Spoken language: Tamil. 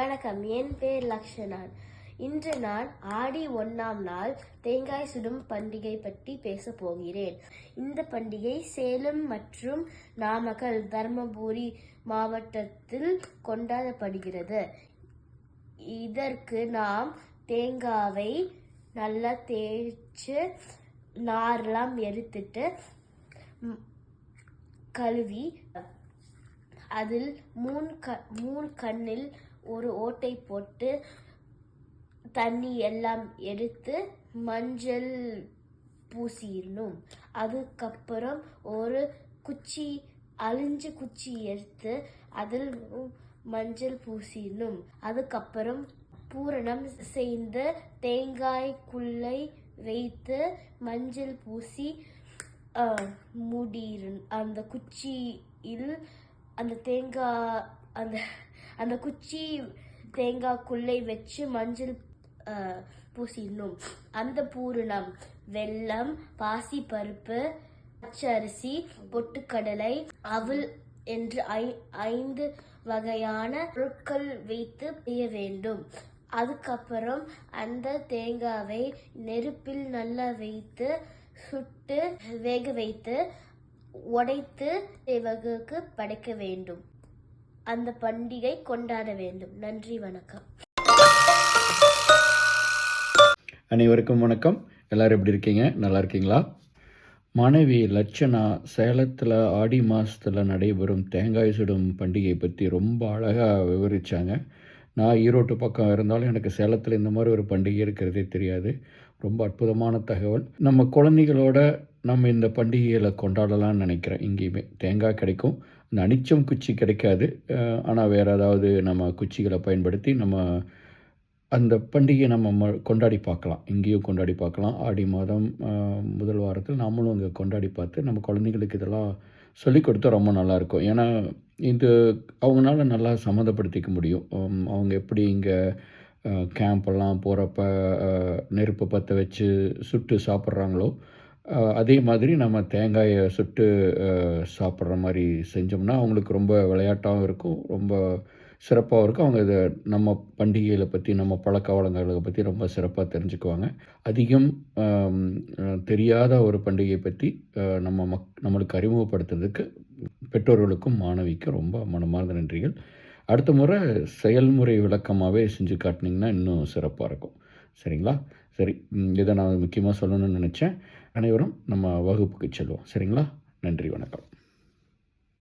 வணக்கம். என் பேர் லக்ஷணன் இன்று நான் ஆடி ஒன்னாம் நாள் தேங்காய் சுடும் பண்டிகை பற்றி பேச போகிறேன். இந்த பண்டிகை சேலம் மற்றும் நாமக்கல் தர்மபுரி மாவட்டத்தில் கொண்டாடப்படுகிறது. இதற்கு நாம் தேங்காவை நல்லா தேய்ச்சி நாரெல்லாம் எடுத்துட்டு கழுவி அதில் மூணு க மூணு கண்ணில் ஒரு ஓட்டை போட்டு தண்ணி எல்லாம் எடுத்து மஞ்சள் பூசிடணும். அதுக்கப்புறம் ஒரு குச்சி அழிஞ்ச குச்சி எடுத்து அதில் மஞ்சள் பூசிடணும். அதுக்கப்புறம் பூரணம் செய்து தேங்காய்க்குள்ளே வைத்து மஞ்சள் பூசி மூடிடு அந்த குச்சியில் அந்த தேங்காய் அந்த அந்த குச்சி தேங்காய்க்குள்ளே வச்சு மஞ்சள் பூசிடணும். அந்த பூரணம் வெல்லம் பாசிப்பருப்பு பச்சரிசி பொட்டுக்கடலை அவல் என்று ஐ- ஐந்து வகையான பொருட்கள் வைத்து செய்ய வேண்டும். அதுக்கப்புறம் அந்த தேங்காவை நெருப்பில் நல்லா வைத்து சுட்டு வேக வைத்து உடைத்து தேவகுக்கு படைக்க வேண்டும். அந்த பண்டிகை கொண்டாட வேண்டும். நன்றி வணக்கம். அனைவருக்கும் வணக்கம். எல்லாரும் எப்படி இருக்கீங்க? நல்லா இருக்கீங்களா? மனைவி லட்சணா சேலத்தில் ஆடி மாதத்தில் நடைபெறும் தேங்காய் சுடும் பண்டிகை பற்றி ரொம்ப அழகாக விவரித்தாங்க நான் ஈரோட்டு பக்கம் இருந்தாலும் எனக்கு சேலத்தில் இந்த மாதிரி ஒரு பண்டிகை இருக்கிறதே தெரியாது. ரொம்ப அற்புதமான தகவல். நம்ம குழந்தைகளோட நம்ம இந்த பண்டிகைகளை கொண்டாடலாம்னு நினைக்கிறேன் இங்கேயுமே தேங்காய் கிடைக்கும். இந்த அனிச்சம் குச்சி கிடைக்காது. ஆனால் வேறு ஏதாவது நம்ம குச்சிகளை பயன்படுத்தி நம்ம அந்த பண்டிகையை நம்ம ம- கொண்டாடி பார்க்கலாம். இங்கேயும் கொண்டாடி பார்க்கலாம். ஆடி மாதம் முதல் வாரத்தில் நாமளும் அங்கே கொண்டாடி பார்த்து நம்ம குழந்தைங்களுக்கு இதெல்லாம் சொல்லிக் கொடுத்தா ரொம்ப நல்லாயிருக்கும். ஏன்னா இது அவங்களால நல்லா சம்மந்தப்படுத்திக்க முடியும். அவங்க எப்படி இங்கே கேம்பெல்லாம் போகிறப்ப நெருப்பு பற்ற வச்சு சுட்டு சாப்பிட்றாங்களோ அதே மாதிரி நம்ம தேங்காயை சுட்டு சாப்பிட்ற மாதிரி செஞ்சோம்னா அவங்களுக்கு ரொம்ப விளையாட்டாகவும் இருக்கும். ரொம்ப சிறப்பாகவும் இருக்கும். அவங்க இதை நம்ம பண்டிகைகளை பற்றி நம்ம பழக்க வழக்கங்களை பற்றி ரொம்ப சிறப்பாக தெரிஞ்சுக்குவாங்க. அதிகம் தெரியாத ஒரு பண்டிகையை பற்றி நம்ம மக் நம்மளுக்கு அறிமுகப்படுத்துறதுக்கு பெற்றோர்களுக்கும் மாணவிக்கும் ரொம்ப மனமார்ந்த நன்றிகள். அடுத்த முறை செயல்முறை விளக்கமாகவே செஞ்சு காட்டினீங்கன்னா இன்னும் சிறப்பாக இருக்கும். சரிங்களா? சரி இதை நான் முக்கியமாக சொல்லணும்னு நினச்சேன். அனைவரும் நம்ம வகுப்புக்கு செல்வோம். சரிங்களா? நன்றி வணக்கம்.